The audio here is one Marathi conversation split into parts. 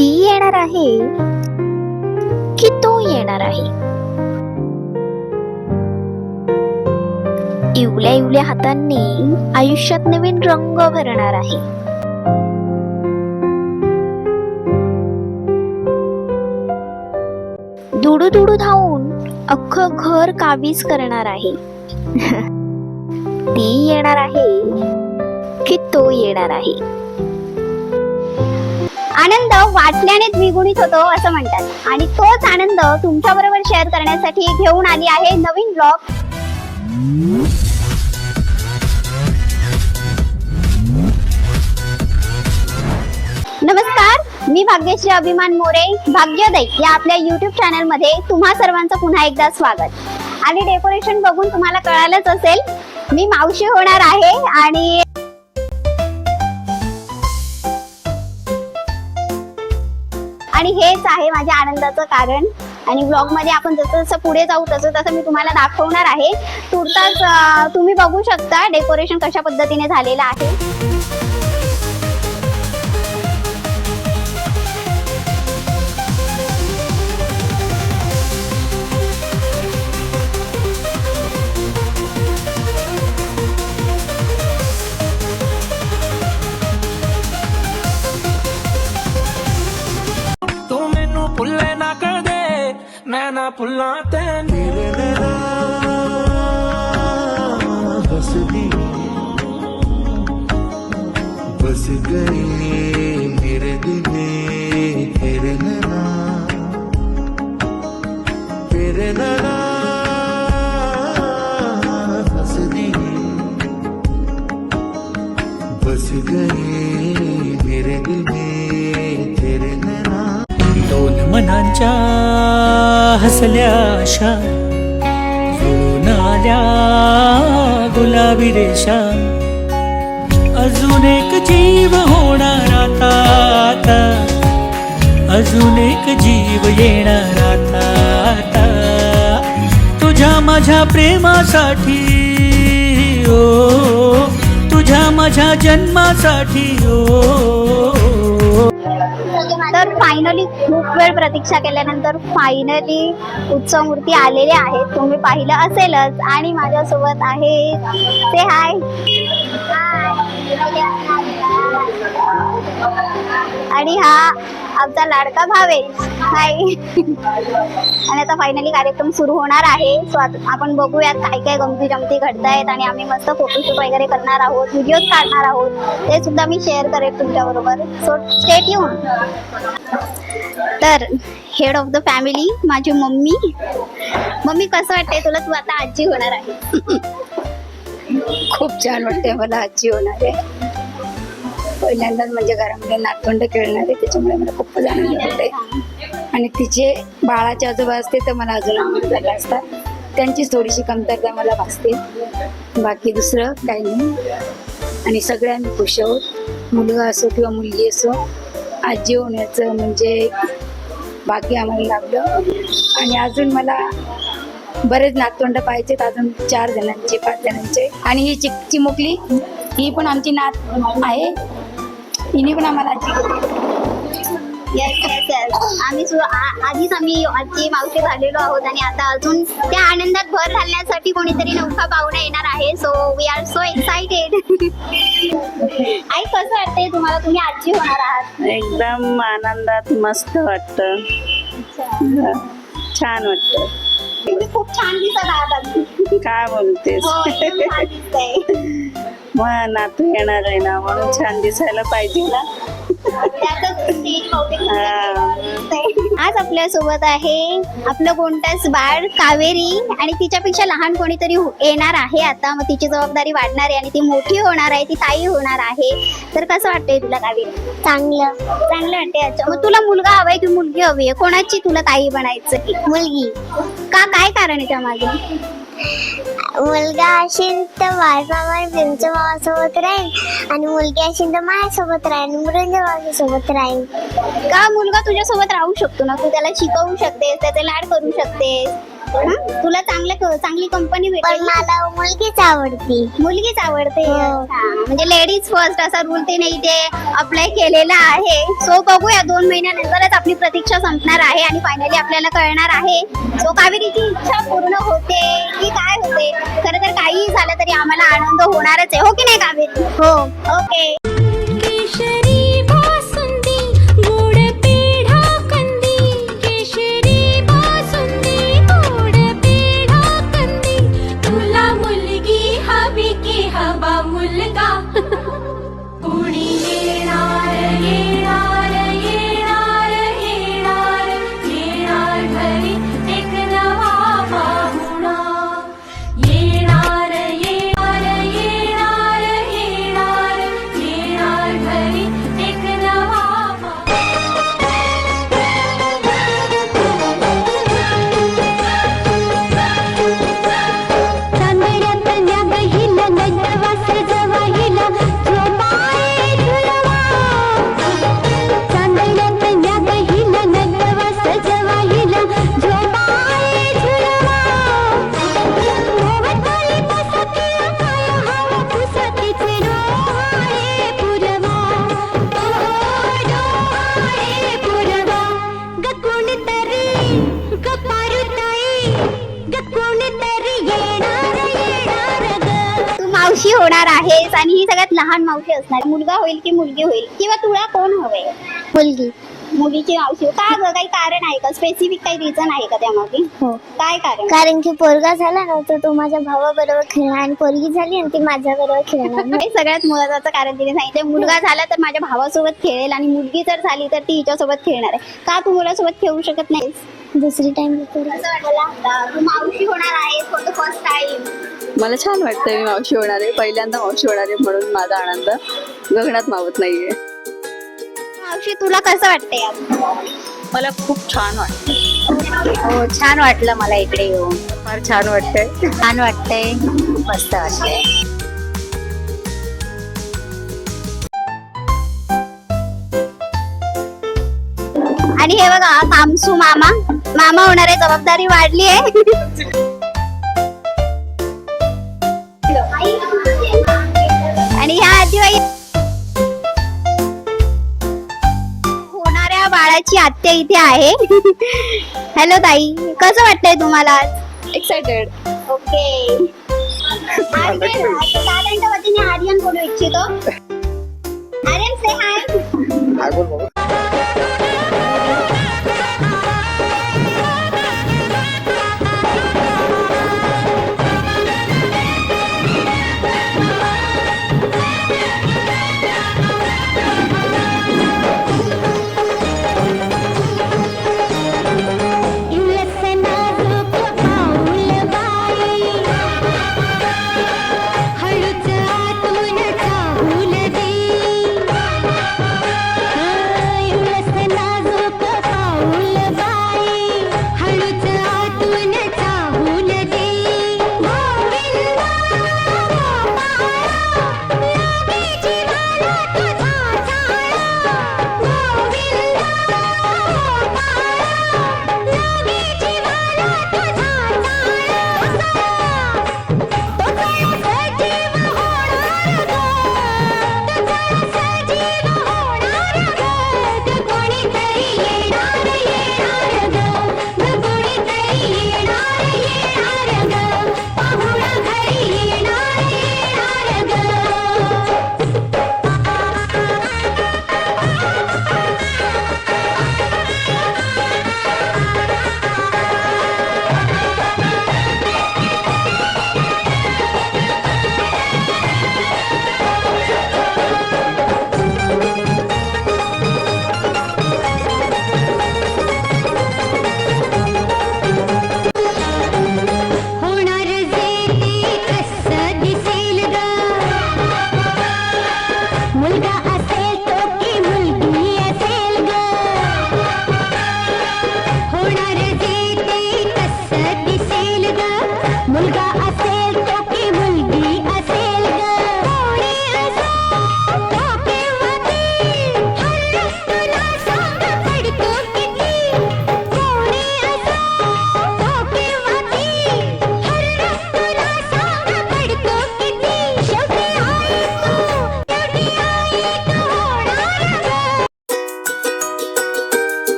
ती येणार आहे? की तो येणार आहे? इवल्या इवल्या हातांनी आयुष्यात नवीन रंग भरणार आहे. दुडू दुडू धावून अख्खं घर कावीज करणार आहे. ती येणार आहे की तो येणार आहे? आनंद वाटल्याने द्विगुणित होतो असं म्हणतात. आणि तोच आनंद तुमच्या बरोबर शेअर करण्यासाठी घेऊन आली आहे नवीन ब्लॉग नमस्कार मी भाग्यश्री अभिमान मोरे भाग्योदय या आपल्या युट्यूब चॅनलमध्ये तुम्हा सर्वांचं पुन्हा एकदा स्वागत. आणि डेकोरेशन बघून तुम्हाला कळालंच असेल मी मावशी होणार आहे आणि आणि हेच आहे माझ्या आनंदाचं कारण. आणि ब्लॉगमध्ये आपण जसं जसं पुढे जाऊ तसं तसं मी तुम्हाला दाखवणार आहे. तुर्तास तुम्ही बघू शकता डेकोरेशन कशा पद्धतीने झालेलं आहे. ਮੈਂ ਨਾ ਭੁੱਲਾਂ ਤੈਨੂੰ हंसदी बस गई मेरे दिल में तेरे नैना तेरे नैना हंसदी बस गई मेरे दिल में दोन हसल्या आशा जुळून आल्या गुलाबी रेषा अजून एक जीव होणार आता आता. अजून एक जीव येणार आता आता. तुझ्या माझ्या प्रेमासाठी ओ. तुझ्या माझ्या जन्मासाठी ओ. तर फायनली खूप वेळ प्रतीक्षा केल्यानंतर फायनली उत्सव मूर्ती आलेले आहेत तुम्ही पाहिलं असेलच. आणि माझ्यासोबत आहे. ते हाय आणि हा आमचा लाडका भावेश हाय आणि आता फायनली कार्यक्रम सुरू होणार आहे. सो आपण बघूयात काय काय गमती जमती घडतायत आणि आम्ही मस्त फोटोशूट वगैरे करणार आहोत व्हिडिओज काढणार आहोत. ते सुद्धा मी शेअर करेन तुमच्या बरोबर सो स्टेट येऊन तर हेड ऑफ द फॅमिली माझी मम्मी. मम्मी कसं वाटतंय तुला? तू आता आजी होणार आहे. खूप छान वाटते मला आजी होणार आहे. पहिल्यांदाच म्हणजे घरामध्ये नातवंड खेळणार आहे त्याच्यामुळे मला खूपच आनंद वाटते आणि तिचे बाळाचे आजोबा असते तर मला अजून आनंद झाला असता. त्यांचीच थोडीशी कमतरता मला भासते. बाकी दुसरं काही नाही. आणि सगळ्यांनी आम्ही खुश आहोत. मुलगा असो किंवा मुलगी असो आजी होण्याचं म्हणजे बाकी आम्हाला लागलं आणि अजून मला बरेच नातवंड पाहिजेत अजून चार जणांचे पाच जणांचे. आणि ही चिक चिमुकली ही पण आमची नात आहे. हिने पण आम्हाला आम्ही आधीच आम्ही आजी मावशी झालेलो आहोत आणि आता अजून त्या आनंदात भर घालण्यासाठी कोणीतरी नौका पाहुणा येणार आहे. So we are so excited आई कसं वाटतंय तुम्हाला? तुम्ही आजी होणार आहात. एकदम आनंदात मस्त वाटत. छान वाटत. तुम्ही खूप छान दिसत आहात. काय बोलतेस? हो मग नातू येणार आहे ना म्हणून छान दिसायला पाहिजे ना. आज आपल्यासोबत आहे आपलं गोंटास बाळ कावेरी आणि तिच्यापेक्षा लहान कोणीतरी हो- येणार आहे आता. मग तिची जबाबदारी वाढणार आहे आणि ती मोठी होणार आहे ती ताई होणार आहे. तर कसं वाटतंय तुला कावेरी? चांगलं. चांगलं वाटतंय अच्छा. मग तुला मुलगा हवाय की मुलगी हवी आहे? कोणाची तुला ताई बनायचं मुलगी. का काय कारण आहे त्यामागे? मुलगा असेल तर माझ्या त्यांच्या भावासोबत राहील. आणि मुलगी असेल तर माझ्यासोबत राहील. मृंजा भावासोबत राहील. का मुलगा तुझ्यासोबत राहू शकतो ना? तू त्याला शिकवू शकतेस त्याचे लाड करू शकतेस. तुला चांगलं चांगली कंपनी भेटेल? मला मुलगीच आवडती. मुलगीच आवडते? हो. म्हणजे लेडीज फर्स्ट असा रूल तिने इथे अप्लाय केलेला आहे. सो बघूया. दोन महिन्यानंतरच आपली प्रतीक्षा संपणार आहे आणि फायनली आपल्याला कळणार आहे. सो कावेरीची इच्छा पूर्ण होते की काय होते? खरं तर काहीही झालं तरी आम्हाला आनंद होणारच आहे. हो की नाही कावेरी? हो. ओके मावशी होणार आहेस आणि ही सगळ्यात लहान मावशी असणार. मुलगा होईल की मुलगी होईल? किंवा तुला कोण हवंय? मुलगी. मुलीची मावशी. का ग? काही कारण आहे का? स्पेसिफिक काही रिझन आहे का त्यामागे? हो. काय कारण कारण की पोरगा झाला ना तर तो माझ्या भावाबरोबर खेळणार आणि पोरगी झाली आणि ती माझ्या बरोबर खेळणार हे सगळ्यात महत्वाचं कारण तिने सांगितलं मुलगा झाला तर माझ्या भावासोबत खेळेल आणि मुलगी जर झाली तर ती हिच्यासोबत खेळणार आहे. का तू मुलासोबत खेळू शकत नाहीस? दुसरी टाइम मावशी होणार द फर्स्ट टाइम मला छान वाटतंय मी मावशी होणार आहे. पहिल्यांदा मावशी होणार आहे म्हणून माझा आनंद गगनात मावत नाहीये. मावशी तुला कसं वाटतंय? मला खूप छान वाटतं हो छान वाटलं मला इकडे येऊन. फार छान वाटतंय. छान वाटतंय. मस्त वाटतंय. आणि हे बघा कामसू मामा. मामा होणार आहे जबाबदारी वाढली आहे. आणि ह्या आजीबाई होणाऱ्या बाळाची आत्या इथे आहे. हॅलो ताई कसं वाटतंय तुम्हाला आज? Excited okay. आर्यन बोलू इच्छितो आर्यन से हाय Mulga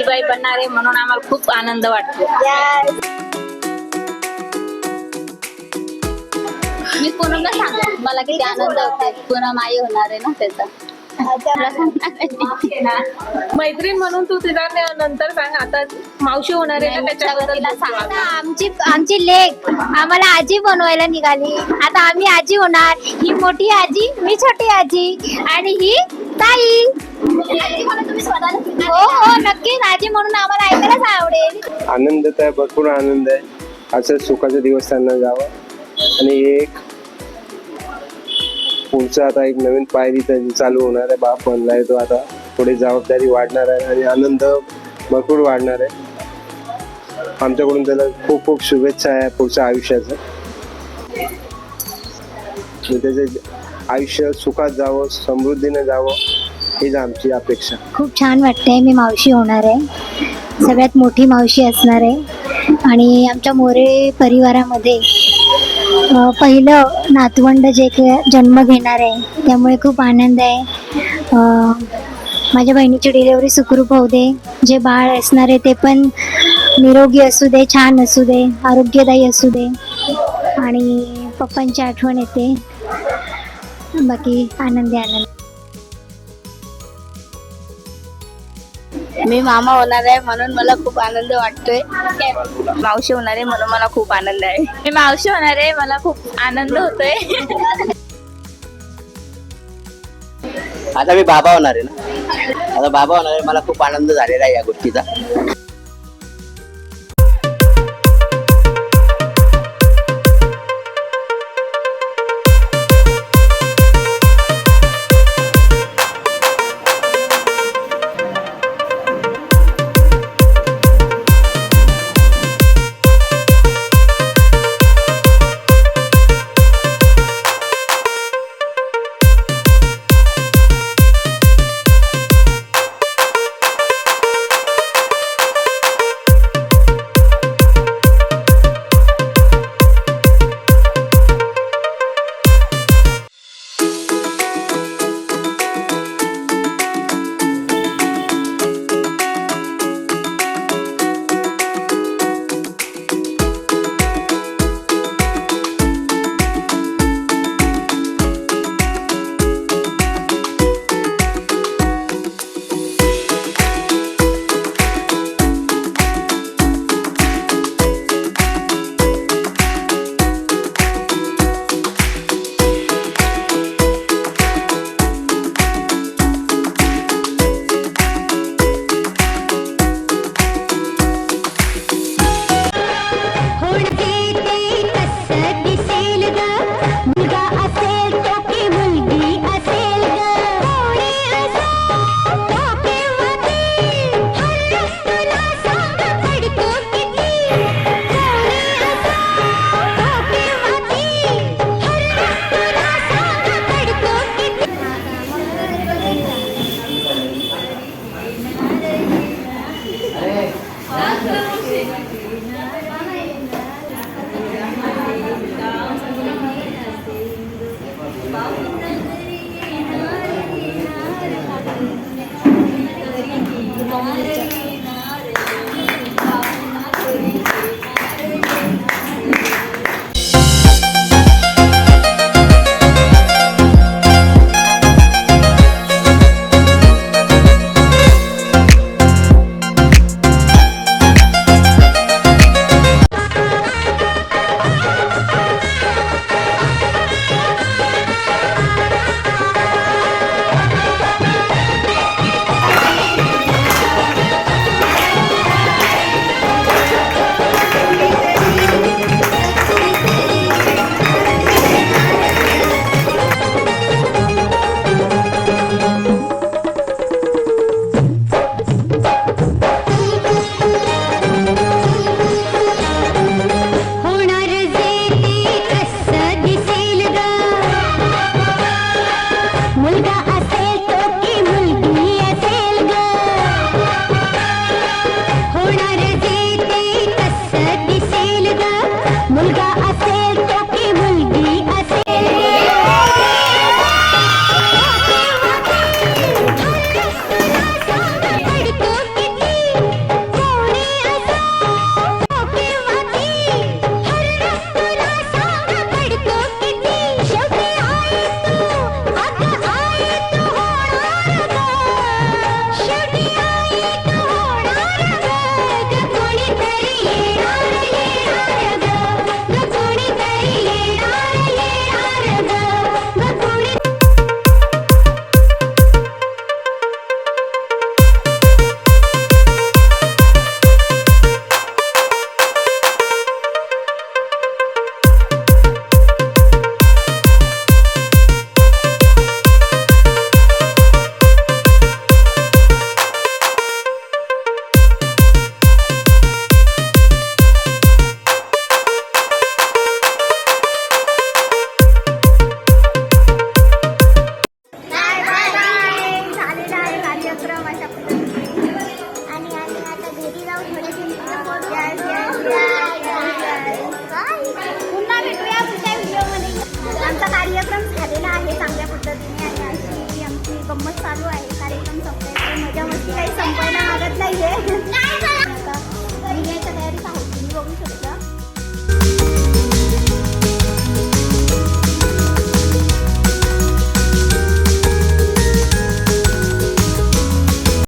आजीबाई बनणार आहे म्हणून आम्हाला खूप आनंद वाटतो. मी पूनमला सांगतो मला किती आनंद होते पूनम आई होणार आहे ना त्याचा. मैत्रीण म्हणून तू तिला नंतर सांग. आता मावशी होणार आहे ना त्याच्याबद्दल आमची आमची लेक. आम्हाला आजी बनवायला निघाली. आता आम्ही आजी होणार. ही मोठी आजी मी छोटी आजी. आणि ही ताई. हो हो नक्कीच आजी म्हणून आम्हाला ऐकायलाच आवडेल. आनंद तर भरपूर आनंद आहे. असं सुखाचा दिवस त्यांना जावं. आणि एक पुढचं आता एक नवीन पायरी त्याची चालू होणार आहे. बाप बनलाय तो आता पुढे जबाबदारी वाढणार आहे आणि आनंद भरपूर वाढणार आहे. आमच्याकडून त्याला खूप खूप शुभेच्छा आहे पुढच्या आयुष्याचं. त्याचे आयुष्य सुखात जावं समृद्धीने जावं हीच आमची अपेक्षा. खूप छान वाटतंय मी मावशी होणार आहे. सगळ्यात मोठी मावशी असणार आहे. आणि आमच्या मोरे परिवारामध्ये पहिलं नातवंड जे काही जन्म घेणार आहे त्यामुळे खूप आनंद आहे. माझ्या बहिणीची डिलेवरी सुखरूप होऊ दे. जे बाळ असणार आहे ते पण निरोगी असू दे छान असू दे आरोग्यदायी असू दे. आणि पप्पांची आठवण येते. बाकी आनंदी आनंद. मी मामा होणार आहे म्हणून मला खूप आनंद वाटतोय. मावशी होणार आहे म्हणून मला खूप आनंद आहे. मी मावशी होणार आहे मला खूप आनंद होतोय. आता मी बाबा होणार आहे ना. आता बाबा होणार आहे मला खूप आनंद झालेला आहे या गोष्टीचा.